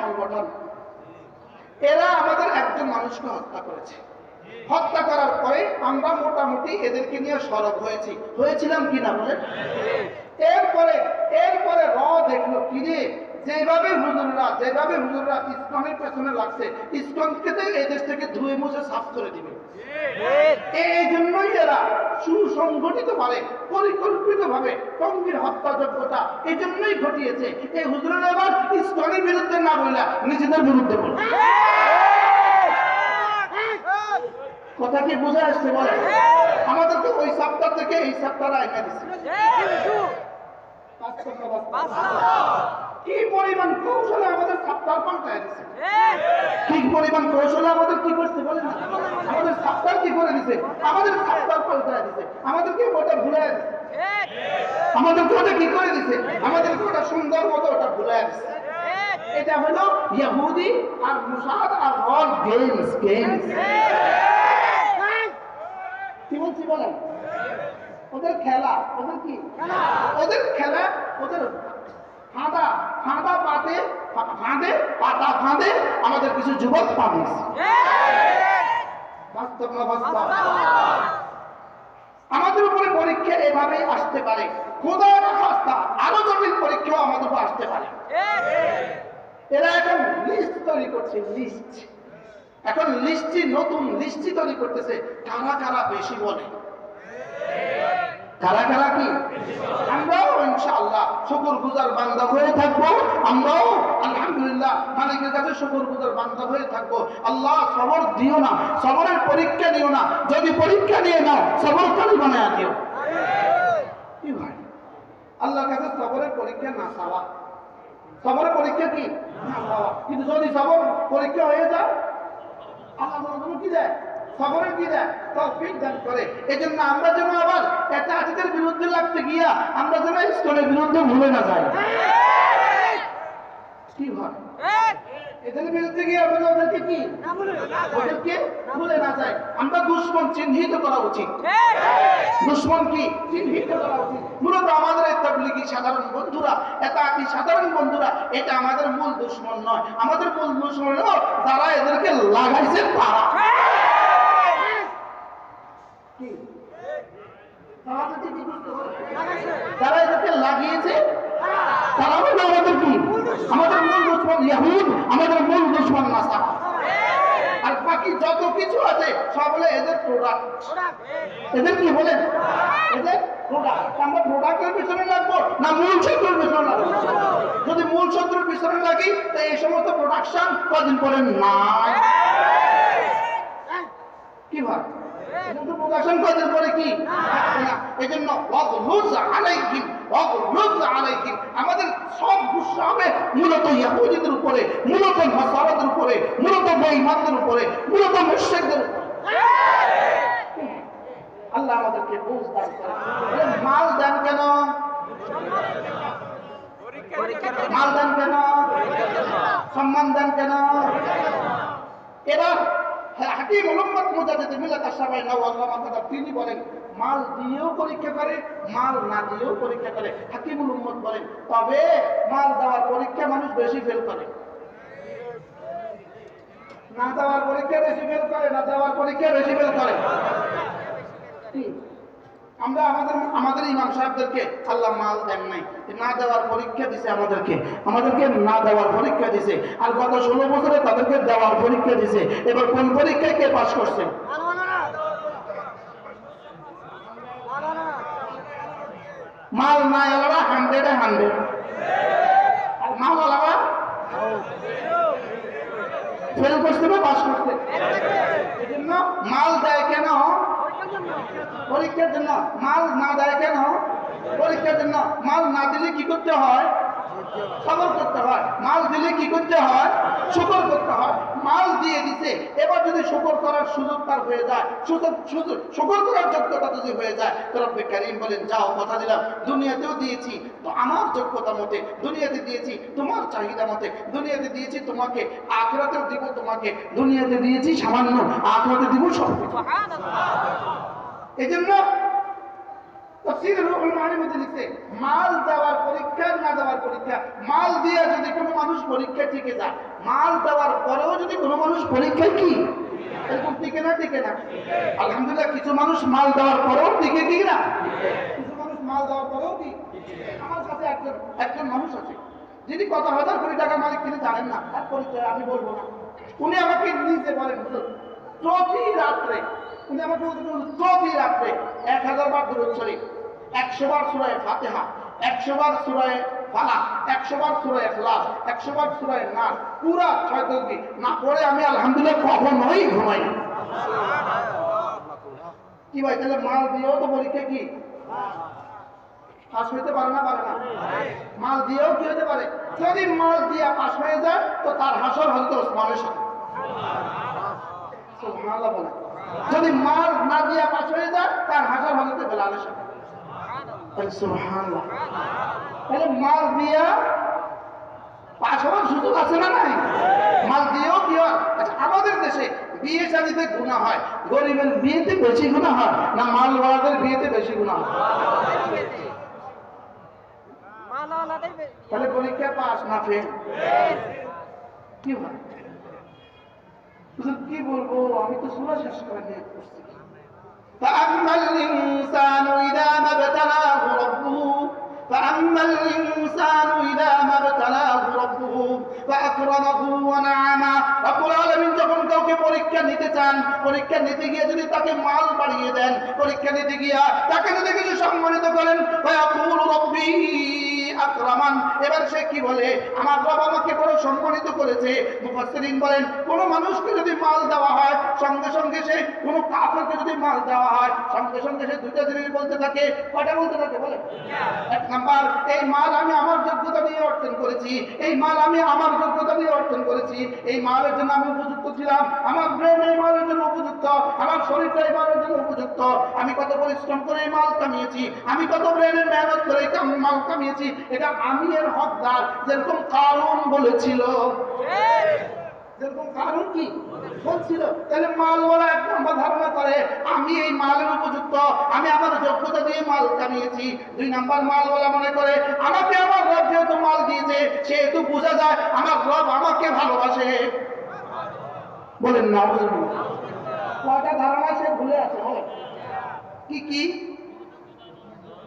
সংগঠন। এরা আমাদের একজন মানুষকে হত্যা করেছে। হত্যা করার পরে আমরা মোটামুটি এদেরকে নিয়ে সরব হয়েছি। হয়েছিলাম কিনা বলে এরপরে এরপরে র দেখল। কিরে যেভাবে হুজুররা যেভাবে হুজুররা ইসলামের পেছনে লাগছে ইসলামকে এই দেশ থেকে ধুয়ে মুছে সাফ করে দিবে। এই জন্যই এরা সুসংগঠিত ভাবে পরিকল্পিত ভাবে টঙ্গির হত্যাযোগ্যতা এই জন্যই ঘটিয়েছে। এই হুজুরের আবার ইসলামের বিরুদ্ধে না বলে নিজেদের বিরুদ্ধে বলে কথা কি বোঝা আসছে বলে? আমাদেরকে ওই সপ্তাহ থেকে এই সপ্তাহ আইনা দিচ্ছে কি পরিমাণ কৌশলে আমাদের সপ্তাহ পাল্টায় দিচ্ছে ঠিক পরিমাণ কৌশলে আমাদের কি করছে বলেন আমাদের সপ্তাহ কি করে দিছে? আমাদের সপ্তাহ পাল্টায় দিছে। আমাদেরকে ওটা ভুলে আমাদেরকে ওটা কি করে দিছে? আমাদেরকে ওটা সুন্দর মতো ওটা ভুলে দিছে। এটা হলো ইহুদি আর মুসাদ আর গেমস গেমস। কি বলছি বলেন? ওদের খেলা ওদের কি? ওদের খেলা ওদের ফাঁদা ফাঁদা পাতে ফাঁদে পাতা ফাঁদে আমাদের কিছু যুবক পাবে বাস্তব না বাস্তব? আমাদের উপরে পরীক্ষা এভাবেই আসতে পারে। খোদার রাস্তা আরও জটিল পরীক্ষাও আমাদের উপর আসতে পারে। এরা এখন লিস্ট তৈরি করছে লিস্ট এখন লিস্টটি নতুন লিস্টটি তৈরি করতেছে। কারা কারা বেশি বলে? কারা কারা কি? আমরাও ইনশাআল্লাহ শুকর গুজার বান্দা হয়ে থাকব। আমরাও আলহামদুলিল্লাহ মালিকের কাছে শুকর গুজার বান্দা হয়ে থাকব। আল্লাহ সবর দিও না, সবরের পরীক্ষা দিও না, যদি পরীক্ষা নিয়ে নাও, সবর কালি বানায় দিও। আল্লাহর কাছে সবরের পরীক্ষা না চাওয়া। সবরের পরীক্ষা কি? না চাওয়া। কিন্তু যদি সবর পরীক্ষা হয়ে যায়, আল্লাহ কি দেয়? সবরের কি দেয়, তৌফিক দান করে। এই জন্য আমরা যেন আবার একটা আজকের বিরুদ্ধে লাগতে গিয়া আমরা যেন ইসলামের বিরুদ্ধে ভুলে না যাই। কি হয়? আমাদের এটা কি সাধারণ বন্ধুরা এটা আমাদের মূল দুশ্মন নয়। আমাদের মূল দুশ্মন হলো এদেরকে লাগাইছে তারা কি? যারা এদেরকে লাগিয়েছে? তারা হলো আমাদের কি? আমাদের মূল দুশ্মন ইয়াহুদ, আমাদের মূল দুশ্মন নাসারা। আর বাকি যত কিছু আছে, সব হলো এদের প্রোডাক্ট এদের কি বলেন এদের প্রোডাক্ট আমরা প্রোডাক্টের পিছনে লাগবো না মূল শত্রুর পিছনে লাগবো? যদি মূল শত্রুর পিছনে লাগি, তাই এই সমস্ত প্রোডাকশন কদিন পরে নাই। কি ভাই কিন্তু প্রোডাকশন কদিন পরে কি? এই জন্য ওয়াগলুজ আলাইহিম আমাদের সব গুসা হবে মূলত ইয়াহুদিদের উপরে মূলত নাসারাদের উপরে মূলত বেঈমানদের উপরে মূলত মুশরিকদের আল্লাহ আমাদেরকে বুঝ দান করে বলে, মাল দেন কেন? মাল দেন কেন? সম্মান দেন কেন? এবার হাকিম মোহাম্মদ মুজাহিদ মিল্লাত আশরাফাই নওয়াল্লাহ মাহমুদ তিনি বলেন, মাল দিয়েও পরীক্ষা করে, মাল না দিয়েও পরীক্ষা করে হাকিমুল উম্মত বলেন, তবে মাল দেওয়ার পরীক্ষা মানুষ বেশি ফেল করে না দেওয়ার পরীক্ষা বেশি ফেল করে, না দেওয়ার পরীক্ষা বেশি ফেল করে? আমরা আমাদের আমাদের ইমাম সাহেবদেরকে আল্লাহ মাল দেন নাই। না দেওয়ার পরীক্ষা দিছে আমাদেরকে। আমাদেরকে না দেওয়ার পরীক্ষা দিছে। আর গত ষোলো বছরে তাদেরকে দেওয়ার পরীক্ষা দিছে। এবার কোন পরীক্ষায় কে পাশ করছে? মাল না এলাকা হান্ড্রেডে হান্ড্রেড আর মাল এলাকা ফেল করছে না, পাশ করছে? মাল পরীক্ষার জন্য মাল না দেয় কেন? পরীক্ষার জন্য মাল না দিলে কি করতে হয়? সবর করতে হয়। মাল দিলে কি করতে হয়? শুকর করতে হয়। মাল দিয়ে দিতে এবার যদি শুকর করার সুযোগ তার হয়ে যায় শুকর করার যোগ্যতা যদি হয়ে যায়, তো রব্বে কারিম বলেন, যাও, কথা দিলাম, দুনিয়াতেও দিয়েছি। তো আমার যোগ্যতা মতে, দুনিয়াতে দিয়েছি, তোমার চাহিদা মতে, দুনিয়াতে দিয়েছি তোমাকে, আখরাতেও দিব তোমাকে, দুনিয়াতে দিয়েছি সামান্য, আখরাতে দিব সব এই জন্য লিখছে মাল দেওয়ার পরীক্ষা না দেওয়ার পরীক্ষা? মাল দিয়ে যদি কোনো মানুষ পরীক্ষায় টিকে যায় মাল দেওয়ার পরেও যদি কোনো মানুষ পরীক্ষায় কি? এরকম টিকে না টিকে না। আলহামদুলিল্লাহ কিছু মানুষ মাল দেওয়ার পরেও টিকে কি না? কিছু মানুষ মাল দেওয়ার পরেও কি? আমার কাছে একজন একজন মানুষ আছে যিনি কত হাজার কোটি টাকার মালিক তিনি জানেন না তার পরিচয় আমি বলব না। উনি আমাকে নিজে হুজুর, প্রতি রাত্রে উনি আমাকে প্রতি রাত্রে এক হাজার বার দূর শরীফ, একশো বার সুরায় ফাতেহা, একশো বার সুরায় ফালা একশো বার সুরায় এখলাস একশো বার সুরায় নাস, পুরা ছয় তসবি না পড়ে আমি আলহামদুলিল্লাহ কখনোই ঘুমাই কি ভাই, তাহলে মাল দিয়েও তো পরীক্ষা কি? পাশ হইতে পারে না পারে না? মাল দিয়েও কি হতে পারে? যদি মাল দিয়ে পাশ হয়ে যায়, তো তার হাসর সুবহানাল্লাহ বলে। যদি মাল না দিয়ে পাস হয়ে যায় তার হাসর হজরত বেলালের সাথে তাহলে মাল দিয়া পাস হওয়ার সুযোগ আছে না নাই? মাল দিয়েও কি হয় আচ্ছা আমাদের দেশে বিয়ে শাদিতে গুণা হয়। গরিবের বিয়েতে বেশি গুণা হয় না মালওয়ালাদের বিয়েতে বেশি গুণা হয়? তাহলে পরীক্ষা পাস না ফেল কি হয়? হুজুর, কি বলবো আমি তো সুরা শেষ করে নিয়ে পড়ছি فأما الإنسان إذا ما ابتلاه ربه فأما الإنسان إذا ما ابتلاه ربه فأكرمه ونعمه رب العالمين যখন কাউকে পরীক্ষা নিতে চান পরীক্ষা নিতে গিয়ে যদি তাকে মাল বাড়িয়ে দেন পরীক্ষা নিতে গিয়া তাকে যদি কিছু সম্মানিত করেন فيقول ربي আকরামান এবার সে কি বলে? আমার রব আমাকে বড় সম্মানিত করেছে। মুফাসসিরিন বলেন, কোন মানুষকে যদি মাল দেওয়া হয়, সঙ্গে সঙ্গে সে, কোন কাফেরকে যদি মাল দেওয়া হয়, সঙ্গে সঙ্গে সে দুইটা জিনিস বলতে থাকে। কয়টা বলতে থাকে বলে? এক নাম্বার, এই মাল আমি আমার যোগ্যতা দিয়ে অর্জন করেছি। এই মাল আমি আমার যোগ্যতা দিয়ে অর্জন করেছি। এই মালের জন্য আমি উপযুক্ত ছিলাম। আমার ব্রেন এই মালের জন্য উপযুক্ত। আমার শরীরটা এই মালের জন্য উপযুক্ত। আমি কত পরিশ্রম করে এই মাল কামিয়েছি। আমি কত ব্রেনের মেহনত করে মাল কামিয়েছি। এটা আমি এর হকদার। যেরকম কারণ বলেছিল। এক নম্বর ধারণা করে, আমি এই মালের উপযুক্ত, আমি আমার যোগ্যতা দিয়ে মাল কামিয়েছি। দুই মনে করে, আমাকে আমার যেহেতু মাল দিয়েছে, সেহেতু বোঝা যায় আমার আমাকে ভালোবাসে। বলেন না ধারণা সে ভুলে আছে কি কি?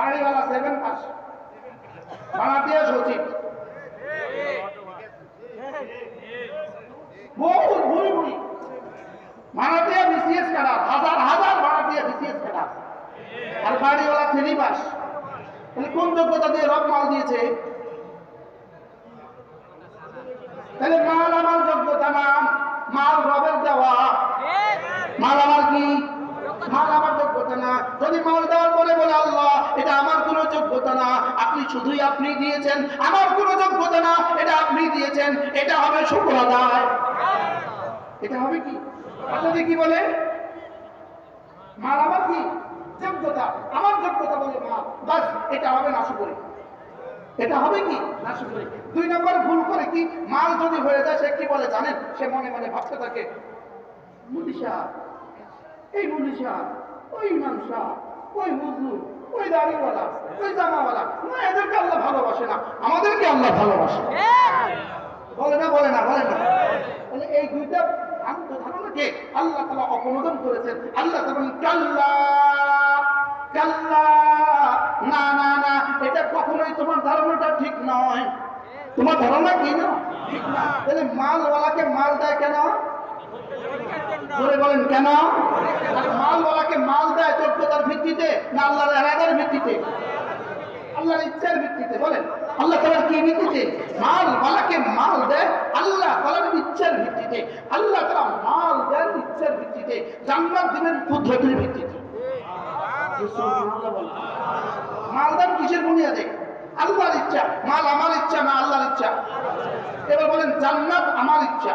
বাড়িওয়ালা সেভেন পাস। সচিব। বহু ভুরি ভাড়াটিয়া বিসিএস হাজার হাজার ভাড়াটিয়া বিসিএস কাটা আর বাড়িওয়ালা থ্রি পাস। কোন যোগ্যতা দিয়ে রব মাল দিয়েছে? তাহলে মাল আমার যোগ্যতা না, মাল রবের দেওয়া মাল আমার কি মাল আমার যোগ্যতা না যদি মাল দেওয়ার পরে বলে আল্লাহ এটা আমার কোনো যোগ্যতা না আপনি শুধুই আপনি দিয়েছেন। আমার কোনো যোগ্যতা না, এটা আপনি দিয়েছেন। এটা হবে শুক্র আদায় এটা হবে কি? আসলে কি বলে? মাল আমার কি? যোগ্যতা। আমার যোগ্যতা বলে মাল। বাস, এটা হবে না এটা হবে কি? না দুই নম্বর ভুল করে কি? মাল যদি হয়ে যায়, সে কি বলে জানেন? সে মনে মনে ভাবতে থাকে মুদি এই মুদি ওই ইমাম ওই হুজুর ওই দাড়িওয়ালা, ওই জামাওয়ালা, না, এদেরকে আল্লাহ ভালোবাসে না, আমাদেরকে আল্লাহ ভালোবাসে। বলে না বলে না বলে না। এই দুইটা এটা কখনোই তোমার ধারণাটা ঠিক নয়। তোমার ধারণা কি না। তাহলে মালওয়ালাকে মাল দেয় কেন? ধরে বলেন কেন? মালওয়ালাকে মাল দেয় যোগ্যতার ভিত্তিতে না আল্লাহর এরাদার ভিত্তিতে? আল্লাহর ইচ্ছার ভিত্তিতে, বলেন। আল্লাহ তালার কি ভিত্তিতে মাল মালাকে মাল দেয় আল্লাহ তালার ইচ্ছার ভিত্তিতে। আল্লাহ তালা মাল দেন ইচ্ছার ভিত্তিতে, জান্নাত দিবেন পদ্ধতির ভিত্তিতে। মাল দেন কিসের বুনিয়াদে? আল্লাহর ইচ্ছা। মাল আমার ইচ্ছা না আল্লাহর ইচ্ছা? এবার বলেন, জান্নাত আমার ইচ্ছা।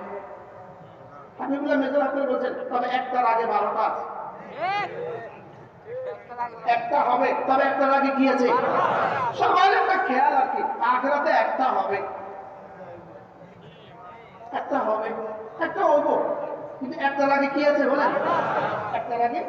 মেজর করে বলছেন, তবে একটার আগে বারোটা আছে। একটা হবে, তবে একটার আগে কি আছে? একটা খেয়াল আর কি, আখেরাতে একটা হবে। একটা হবে, একটা হব। কিন্তু একটার আগে কি আছে বলেন? একটার আগে